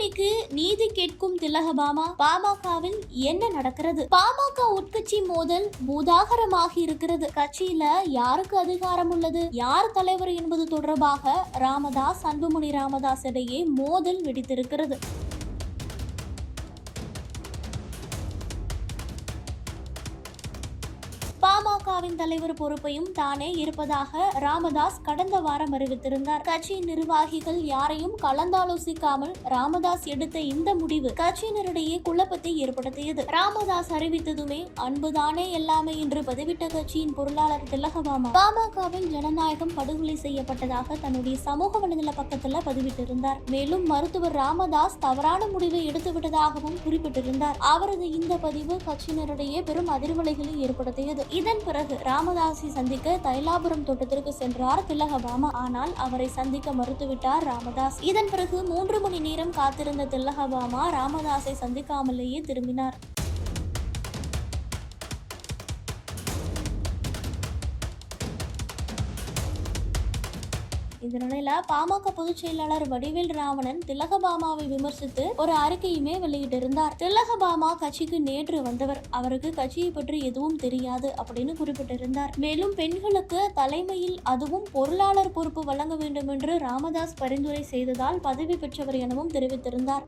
கூட்டணிக்கு நீதி கேட்கும் திலகபாமா பாமகவில் என்ன நடக்கிறது? பாமக உட்கட்சி மோதல் பூதாகரமாகி இருக்கிறது. கட்சியில யாருக்கு அதிகாரம் உள்ளது? யார் தலைவர் என்பது தொடர்பாக ராமதாஸ் அன்புமணி ராமதாஸ் இடையே மோதல் வெடித்திருக்கிறது. திமுகவின் தலைவர் பொறுப்பையும் தானே இருப்பதாக ராமதாஸ் கடந்த வாரம் அறிவித்திருந்தார். கட்சியின் நிர்வாகிகள் யாரையும் கலந்தாலோசிக்காமல் ராமதாஸ் எடுத்த இந்த முடிவு கட்சியினரிடையே குழப்பத்தை ஏற்படுத்தியது. ராமதாஸ் அறிவித்ததுமே அன்புதானே எல்லாமே என்று பதிவிட்ட கட்சியின் பொருளாளர் திலகபாமா பாமகவில் ஜனநாயகம் படுகொலை செய்யப்பட்டதாக தன்னுடைய சமூக வலைதள பக்கத்துல பதிவிட்டிருந்தார். மேலும் மருத்துவர் ராமதாஸ் தவறான முடிவை எடுத்துவிட்டதாகவும் குறிப்பிட்டிருந்தார். அவரது இந்த பதிவு கட்சியினரிடையே பெரும் அதிர்வலைகளை ஏற்படுத்தியது. இதன் பிறகு ராமதாஸை சந்திக்க தைலாபுரம் தோட்டத்திற்கு சென்றார் திலகபாமா ஆனால் அவரை சந்திக்க மறுத்துவிட்டார் ராமதாஸ். இதன் பிறகு மூன்று மணி நேரம் காத்திருந்த திலகபாமா ராமதாஸை சந்திக்காமலேயே திரும்பினார். இந்த நிலையில பாமக பொதுச் செயலாளர் வடிவேல் ராவணன் திலகபாமாவை விமர்சித்து ஒரு அறிக்கையுமே வெளியிட்டிருந்தார். திலகபாமா கட்சிக்கு நேற்று வந்தவர். அவருக்கு கட்சியை பற்றி எதுவும் தெரியாது அப்படின்னு குறிப்பிட்டிருந்தார். மேலும் பெண்களுக்கு தலைமையில் அதுவும் பொருளாளர் பொறுப்பு வழங்க வேண்டும் என்று ராமதாஸ் பரிந்துரை செய்ததால் பதவி பெற்றவர் எனவும் தெரிவித்திருந்தார்.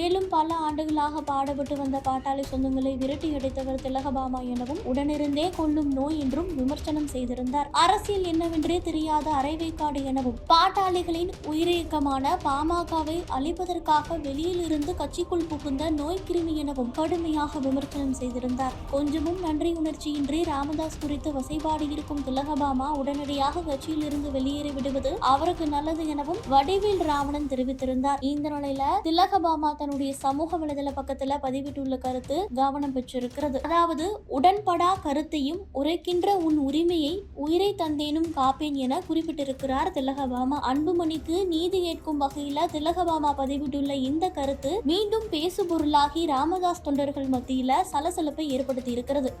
மேலும் பல ஆண்டுகளாக பாடப்பட்டு வந்த பாட்டாளி சொந்தங்களை விரட்டி அடித்தவர் திலகபாமா எனவும் உடனிருந்தே கொள்ளும் நோய் என்றும் விமர்சனம் செய்திருந்தார். அரசியல் என்னவென்றே தெரியாத அரைவேக்காடு எனவும் பாட்டாளிகளின் உயிரியக்கமான பாமகவை அழிப்பதற்காக வெளியில் இருந்து கட்சிக்குள் புகுந்த நோய் கிருமி எனவும் கடுமையாக விமர்சனம் செய்திருந்தார். கொஞ்சமும் நன்றி உணர்ச்சியின்றி ராமதாஸ் குறித்து வசைபாடு இருக்கும் திலகபாமா உடனடியாக கட்சியில் இருந்து வெளியேறி விடுவது அவருக்கு நல்லது எனவும் வடிவில் ராவணன் தெரிவித்திருந்தார். இந்த நிலையில திலகபாமா தன் தன்னுடைய சமூக வலைதள பக்கத்துல பதிவிட்டுள்ள கருத்து கவனம் பெற்றிருக்கிறது. அதாவது உடன்படா கருத்தையும் உரைக்கின்ற உன் உரிமையை உயிரை தந்தேனும் காப்பேன் என குறிப்பிட்டிருக்கிறார் திலகபாமா. அன்புமணிக்கு நீதி கேட்கும் வகையில திலகபாமா பதிவிட்டுள்ள இந்த கருத்து மீண்டும் பேசுபொருளாகி ராமதாஸ் தொண்டர்கள் மத்தியில சலசலப்பை ஏற்படுத்தி இருக்கிறது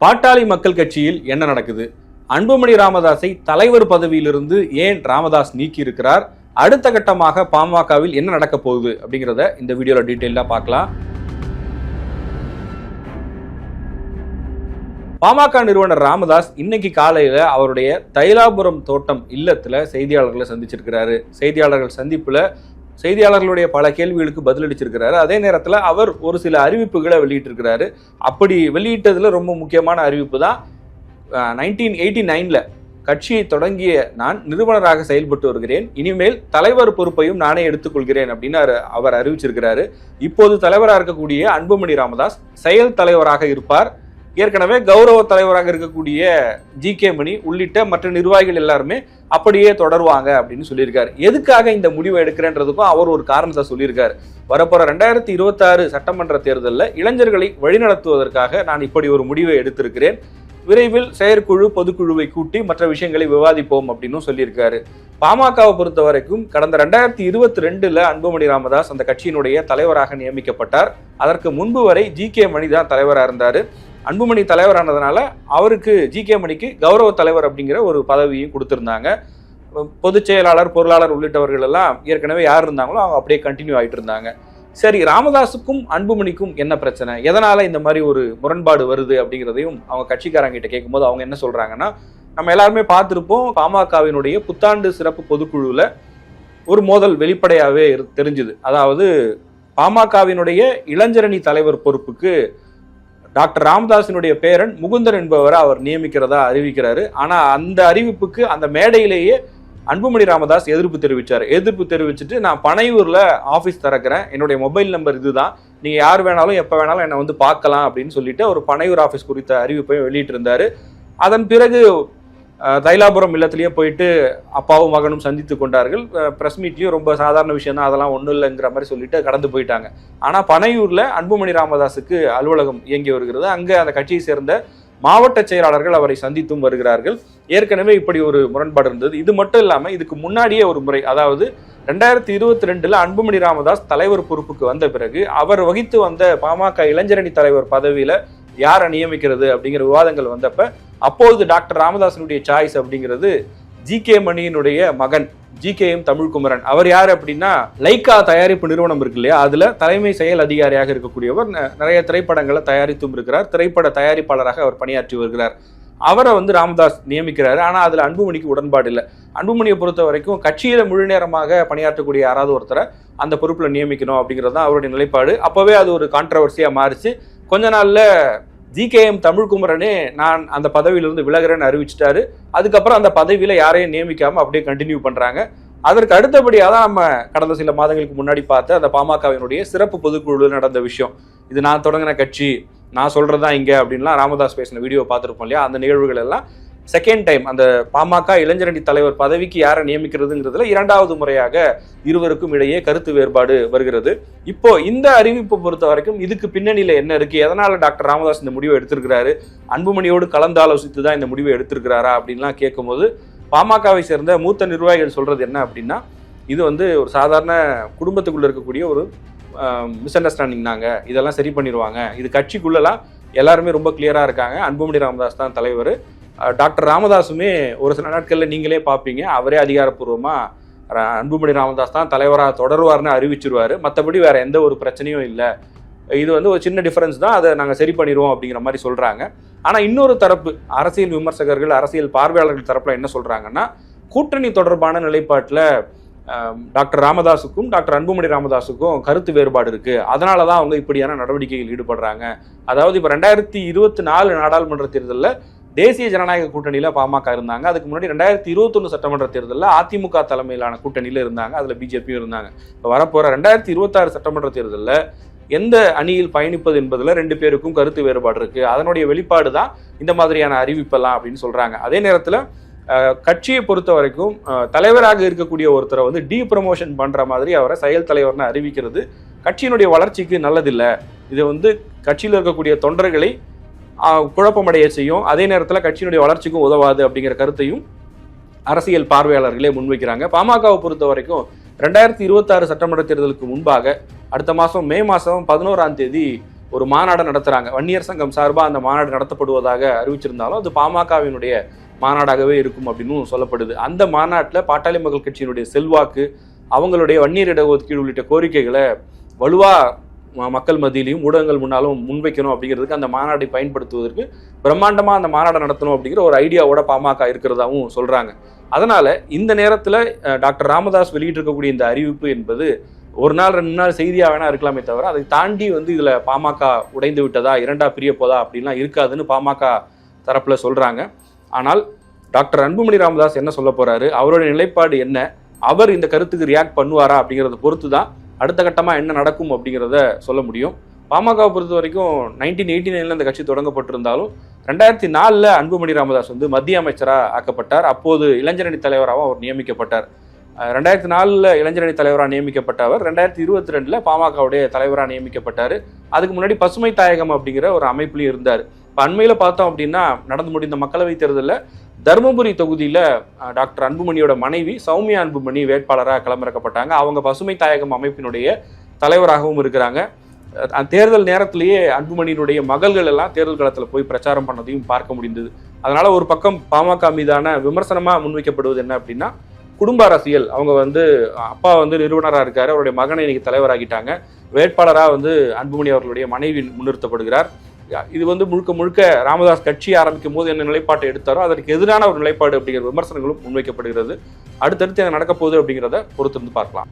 பாட்டாளி மக்கள் கட்சியில் என்ன நடக்குது? அன்புமணி ராமதாஸை தலைவர் பதவியிலிருந்து ஏன் ராமதாஸ் நீக்கி இருக்கிறார் அடுத்த கட்டமாக பாமகவில் என்ன நடக்க போகுது அப்படிங்கிறத இந்த வீடியோல டீட்டெயிலாக பார்க்கலாம். பாமக நிறுவனர் ராமதாஸ் இன்னைக்கு காலையில அவருடைய தைலாபுரம் தோட்டம் இல்லத்துல செய்தியாளர்களை சந்திச்சிருக்கிறாரு. செய்தியாளர்கள் சந்திப்புல செய்தியாளர்களுடைய பல கேள்விகளுக்கு பதிலளிச்சிருக்கிறாரு. அதே நேரத்தில் அவர் ஒரு சில அறிவிப்புகளை வெளியிட்டிருக்கிறாரு. அப்படி வெளியிட்டதுல ரொம்ப முக்கியமான அறிவிப்பு தான் நைன்டீன் எயிட்டி நைனில் கட்சியை தொடங்கிய நான் நிறுவனராக செயல்பட்டு வருகிறேன். இனிமேல் தலைவர் பொறுப்பையும் நானே எடுத்துக்கொள்கிறேன் அப்படின்னு அவர்- அவர் அறிவிச்சிருக்கிறாரு. இப்போது தலைவராக இருக்கக்கூடிய அன்புமணி ராமதாஸ் செயல் தலைவராக இருப்பார். ஏற்கனவே கௌரவ தலைவராக இருக்கக்கூடிய ஜி கே மணி உள்ளிட்ட மற்ற நிர்வாகிகள் எல்லாருமே அப்படியே தொடருவாங்க அப்படின்னு சொல்லியிருக்காரு. எதுக்காக இந்த முடிவை எடுக்கிறேன்றதுக்கும் அவர் ஒரு காரணத்தை சொல்லியிருக்காரு. வரப்போற ரெண்டாயிரத்தி இருபத்தாறு சட்டமன்ற தேர்தலில் இளைஞர்களை வழிநடத்துவதற்காக நான் இப்படி ஒரு முடிவை எடுத்திருக்கிறேன். விரைவில் செயற்குழு பொதுக்குழுவை கூட்டி மற்ற விஷயங்களை விவாதிப்போம் அப்படின்னு சொல்லியிருக்காரு. பாமகவை பொறுத்த வரைக்கும் கடந்த ரெண்டாயிரத்தி இருபத்தி ரெண்டுல அன்புமணி ராமதாஸ் அந்த கட்சியினுடைய தலைவராக நியமிக்கப்பட்டார். அதற்கு முன்பு வரை ஜி கே மணி தான் தலைவராக இருந்தார். அன்புமணி தலைவரானதுனால அவருக்கு ஜி கே மணிக்கு கௌரவ தலைவர் அப்படிங்கிற ஒரு பதவியும் கொடுத்துருந்தாங்க. பொதுச் செயலாளர் பொருளாளர் உள்ளிட்டவர்கள் எல்லாம் ஏற்கனவே யார் இருந்தாங்களோ அவங்க அப்படியே கண்டினியூ ஆகிட்டு இருந்தாங்க சரி ராமதாஸுக்கும் அன்புமணிக்கும் என்ன பிரச்சனை? எதனால இந்த மாதிரி ஒரு முரண்பாடு வருது அப்படிங்கிறதையும் அவங்க கட்சிக்காரங்க கிட்ட கேட்கும்போது அவங்க என்ன சொல்றாங்கன்னா நம்ம எல்லாருமே பார்த்துருப்போம் பாமகவினுடைய புத்தாண்டு சிறப்பு பொதுக்குழுவில் ஒரு மோதல் வெளிப்படையாகவே தெரிஞ்சுது. அதாவது பாமகவினுடைய இளைஞரணி தலைவர் பொறுப்புக்கு டாக்டர் ராமதாஸினுடைய பேரன் முகுந்தன் என்பவரை அவர் நியமிக்கிறதா அறிவிக்கிறாரு. ஆனா அந்த அறிவிப்புக்கு அந்த மேடையிலேயே அன்புமணி ராமதாஸ் எதிர்ப்பு தெரிவித்தார் எதிர்ப்பு தெரிவிச்சுட்டு நான் பனையூரில் ஆஃபீஸ் திறக்கிறேன். என்னுடைய மொபைல் நம்பர் இதுதான். நீங்கள் யார் வேணாலும் எப்போ வேணாலும் என்னை வந்து பார்க்கலாம் அப்படின்னு சொல்லிட்டு ஒரு பனையூர் ஆஃபீஸ் குறித்த அறிவிப்பையும் வெளியிட்டிருந்தார். அதன் பிறகு தைலாபுரம் இல்லத்திலேயே போயிட்டு அப்பாவும் மகனும் சந்தித்து கொண்டார்கள். ப்ரெஸ் மீட்லேயும் ரொம்ப சாதாரண விஷயம் தான் அதெல்லாம் ஒன்றும் இல்லைங்கிற மாதிரி சொல்லிட்டு கடந்து போயிட்டாங்க. ஆனால் பனையூரில் அன்புமணி ராமதாஸுக்கு அலுவலகம் இயங்கி வருகிறது. அங்கே அந்த கட்சியை சேர்ந்த மாவட்ட செயலாளர்கள் அவரை சந்தித்தும் வருகிறார்கள். ஏற்கனவே இப்படி ஒரு முரண்பாடு இருந்தது. இது மட்டும் இல்லாமல் இதுக்கு முன்னாடியே ஒரு முறை அதாவது ரெண்டாயிரத்தி இருபத்தி ரெண்டுல அன்புமணி ராமதாஸ் தலைவர் பொறுப்புக்கு வந்த பிறகு அவர் வகித்து வந்த பாமக இளைஞரணி தலைவர் பதவியில யாரை நியமிக்கிறது அப்படிங்கிற விவாதங்கள் வந்தப்ப அப்போது டாக்டர் ராமதாசனுடைய சாய்ஸ் அப்படிங்கிறது ஜி கே மணியினுடைய மகன் ஜி கே எம் தமிழ்குமரன் அவர் யார் அப்படின்னா லைக்கா தயாரிப்பு நிறுவனம் இருக்கு இல்லையா? அதுல தலைமை செயல் அதிகாரியாக இருக்கக்கூடியவர் நிறைய திரைப்படங்களை தயாரித்தும் இருக்கிறார். திரைப்பட தயாரிப்பாளராக அவர் பணியாற்றி வருகிறார். அவரை வந்து ராமதாஸ் நியமிக்கிறாரு. ஆனா அதுல அன்புமணிக்கு உடன்பாடு இல்லை. அன்புமணியை பொறுத்த வரைக்கும் கட்சியில முழு நேரமாக பணியாற்றக்கூடிய யாராவது ஒருத்தரை அந்த பொறுப்புல நியமிக்கணும் அப்படிங்கிறது தான் அவருடைய நிலைப்பாடு. அப்பவே அது ஒரு கான்ட்ரவர்சியா மாறிச்சு. கொஞ்ச நாள்ல ஜிகேஎம் தமிழ்குமரனே நான் அந்த பதவியிலிருந்து விலகிறேன்னு அறிவிச்சிட்டாரு. அதுக்கப்புறம் அந்த பதவியில யாரையும் நியமிக்காம அப்படியே கண்டினியூ பண்றாங்க. அதற்கு அடுத்தபடியாக தான் நம்ம கடந்த சில மாதங்களுக்கு முன்னாடி பார்த்த அந்த பாமகவினுடைய சிறப்பு பொதுக்குழு நடந்த விஷயம். இது நான் தொடங்கின கட்சி நான் சொல்கிறதா இங்க அப்படின்லாம் ராமதாஸ் பேசின வீடியோ பார்த்துருப்போம் இல்லையா? அந்த நிகழ்வுகள் எல்லாம் செகண்ட் டைம் அந்த பாமக இளைஞரணி தலைவர் பதவிக்கு யாரை நியமிக்கிறதுங்கிறதுல இரண்டாவது முறையாக இருவருக்கும் இடையே கருத்து வேறுபாடு வருகிறது. இப்போ இந்த அறிவிப்பை பொறுத்த வரைக்கும் இதுக்கு பின்னணியில என்ன இருக்கு? எதனால டாக்டர் ராமதாஸ் இந்த முடிவை எடுத்திருக்கிறாரு? அன்புமணியோடு கலந்து ஆலோசித்து தான் இந்த முடிவை எடுத்திருக்கிறாரா அப்படின்லாம் கேட்கும்போது பாமகவை சேர்ந்த மூத்த நிர்வாகிகள் சொல்றது என்ன அப்படின்னா இது வந்து ஒரு சாதாரண குடும்பத்துக்குள்ள இருக்கக்கூடிய ஒரு மிஸ் அண்டர்ஸ்டாண்டிங் நாங்க இதெல்லாம் சரி பண்ணிடுவாங்க இது கட்சிக்குள்ளலாம் எல்லாருமே ரொம்ப கிளியரா இருக்காங்க. அன்புமணி ராமதாஸ் தான் தலைவர். டாக்டர் ராமதாஸுமே ஒரு சில நாட்களில் நீங்களே பார்ப்பீங்க அவரே அதிகாரப்பூர்வமாக அன்புமணி ராமதாஸ் தான் தலைவராக தொடருவார்னு அறிவிச்சிருவார். மற்றபடி வேறு எந்த ஒரு பிரச்சனையும் இல்லை. இது வந்து ஒரு சின்ன டிஃபரன்ஸ் தான். அதை நாங்கள் சரி பண்ணிடுவோம் அப்படிங்கிற மாதிரி சொல்கிறாங்க ஆனால் இன்னொரு தரப்பு அரசியல் விமர்சகர்கள் அரசியல் பார்வையாளர்கள் தரப்பில் என்ன சொல்கிறாங்கன்னா கூட்டணி தொடர்பான நிலைப்பாட்டில் டாக்டர் ராமதாஸுக்கும் டாக்டர் அன்புமணி ராமதாஸுக்கும் கருத்து வேறுபாடு இருக்குது அதனால தான் அவங்க இப்படியான நடவடிக்கைகள் ஈடுபடுறாங்க. அதாவது இப்போ ரெண்டாயிரத்தி இருபத்தி நாலு நாடாளுமன்ற தேர்தலில் தேசிய ஜனநாயக கூட்டணியில் பாமக இருந்தாங்க. அதுக்கு முன்னாடி ரெண்டாயிரத்தி இருபத்தொன்று சட்டமன்ற தேர்தலில் அதிமுக தலைமையிலான கூட்டணியில் இருந்தாங்க. அதில் பிஜேபியும் இருந்தாங்க. இப்போ வரப்போகிற ரெண்டாயிரத்தி இருபத்தாறு சட்டமன்ற தேர்தலில் எந்த அணியில் பயணிப்பது என்பதில் ரெண்டு பேருக்கும் கருத்து வேறுபாடு இருக்குது அதனுடைய வெளிப்பாடு தான் இந்த மாதிரியான அறிவிப்பெல்லாம் அப்படின்னு சொல்கிறாங்க அதே நேரத்தில் கட்சியை பொறுத்த வரைக்கும் தலைவராக இருக்கக்கூடிய ஒருத்தரை வந்து டீ ப்ரமோஷன் பண்ணுற மாதிரி அவரை செயல் தலைவர்னு அறிவிக்கிறது கட்சியினுடைய வளர்ச்சிக்கு நல்லதில்லை. இது வந்து கட்சியில் இருக்கக்கூடிய தொண்டர்களை குழப்பமடைய செய்யும். அதே நேரத்தில் கட்சியினுடைய வளர்ச்சிக்கும் உதவாது அப்படிங்கிற கருத்தையும் அரசியல் பார்வையாளர்களே முன்வைக்கிறாங்க. பாமகவை பொறுத்த வரைக்கும் ரெண்டாயிரத்தி இருபத்தாறு சட்டமன்ற தேர்தலுக்கு முன்பாக அடுத்த மாதம் மே மாதம் பதினோராம் தேதி ஒரு மாநாடு நடத்துகிறாங்க வன்னியர் சங்கம் சார்பாக அந்த மாநாடு நடத்தப்படுவதாக அறிவிச்சிருந்தாலும் அது பாமகவினுடைய மாநாடாகவே இருக்கும் அப்படின்னு சொல்லப்படுது. அந்த மாநாட்டில் பாட்டாளி மக்கள் கட்சியினுடைய செல்வாக்கு அவங்களுடைய வன்னியர் இடஒதுக்கீடு உள்ளிட்ட கோரிக்கைகளை வலுவாக மக்கள் மத்தியிலையும் ஊடகங்கள் முன்னாலும் முன்வைக்கணும் அப்படிங்கிறதுக்கு அந்த மாநாட்டை பயன்படுத்துவதற்கு பிரம்மாண்டமாக அந்த மாநாடு நடத்தணும் அப்படிங்கிற ஒரு ஐடியாவோட பாமக இருக்கிறதாவும் சொல்கிறாங்க அதனால் இந்த நேரத்தில் டாக்டர் ராமதாஸ் வெளியிட்டிருக்கக்கூடிய இந்த அறிவிப்பு என்பது ஒரு நாள் ரெண்டு நாள் செய்தியாக வேணா இருக்கலாமே தவிர அதை தாண்டி வந்து இதில் பாமக உடைந்து விட்டதா இரண்டா பிரிய போதா அப்படின்லாம் இருக்காதுன்னு பாமக தரப்பில் சொல்கிறாங்க ஆனால் டாக்டர் அன்புமணி ராமதாஸ் என்ன சொல்ல போகிறாரு அவருடைய நிலைப்பாடு என்ன? அவர் இந்த கருத்துக்கு ரியாக்ட் பண்ணுவாரா அப்படிங்கிறத பொறுத்து தான் அடுத்த கட்டமாக என்ன நடக்கும் அப்படிங்கிறத சொல்ல முடியும். பாமகவை பொறுத்த வரைக்கும் நைன்டீன் எயிட்டி நைனில் இந்த கட்சி தொடங்கப்பட்டிருந்தாலும் ரெண்டாயிரத்தி நாலில் அன்புமணி ராமதாஸ் வந்து மத்திய அமைச்சராக ஆக்கப்பட்டார். அப்போது இளைஞரணி தலைவராகவும் அவர் நியமிக்கப்பட்டார். ரெண்டாயிரத்தி நாலில் இளைஞரணி தலைவராக நியமிக்கப்பட்ட அவர் ரெண்டாயிரத்தி இருபத்தி ரெண்டில் பாமகவுடைய தலைவராக நியமிக்கப்பட்டார். அதுக்கு முன்னாடி பசுமை தாயகம் அப்படிங்கிற ஒரு அமைப்புலையும் இருந்தார். இப்போ அண்மையில் பார்த்தோம் அப்படின்னா நடந்து முடிந்த மக்களவைத் தேர்தலில் தருமபுரி தொகுதியில் டாக்டர் அன்புமணியோட மனைவி சௌமியா அன்புமணி வேட்பாளராக களமிறக்கப்பட்டாங்க. அவங்க பசுமை தாயகம் அமைப்பினுடைய தலைவராகவும் இருக்கிறாங்க. தேர்தல் நேரத்திலேயே அன்புமணியினுடைய மகள்கள் எல்லாம் தேர்தல் களத்தில் போய் பிரச்சாரம் பண்ணதையும் பார்க்க முடிந்தது. அதனால ஒரு பக்கம் பாமக மீதான விமர்சனமாக முன்வைக்கப்படுவது என்ன அப்படின்னா குடும்ப அரசியல். அவங்க வந்து அப்பா வந்து நிறுவனராக இருக்காரு அவருடைய மகனை இன்னைக்கு தலைவராகிட்டாங்க வேட்பாளராக வந்து அன்புமணி அவர்களுடைய மனைவி முன்னிறுத்தப்படுகிறார். இது வந்து முழுக்க முழுக்க ராமதாஸ் கட்சி ஆரம்பிக்கும் போது என்ன நிலைப்பாட்டை எடுத்தாரோ அதற்கு எதிரான ஒரு நிலைப்பாடு அப்படிங்கிற விமர்சனங்களும் முன்வைக்கப்படுகிறது. அடுத்தடுத்து என்ன நடக்க போகுது அப்படிங்கிறத பொறுத்திருந்து பார்க்கலாம்.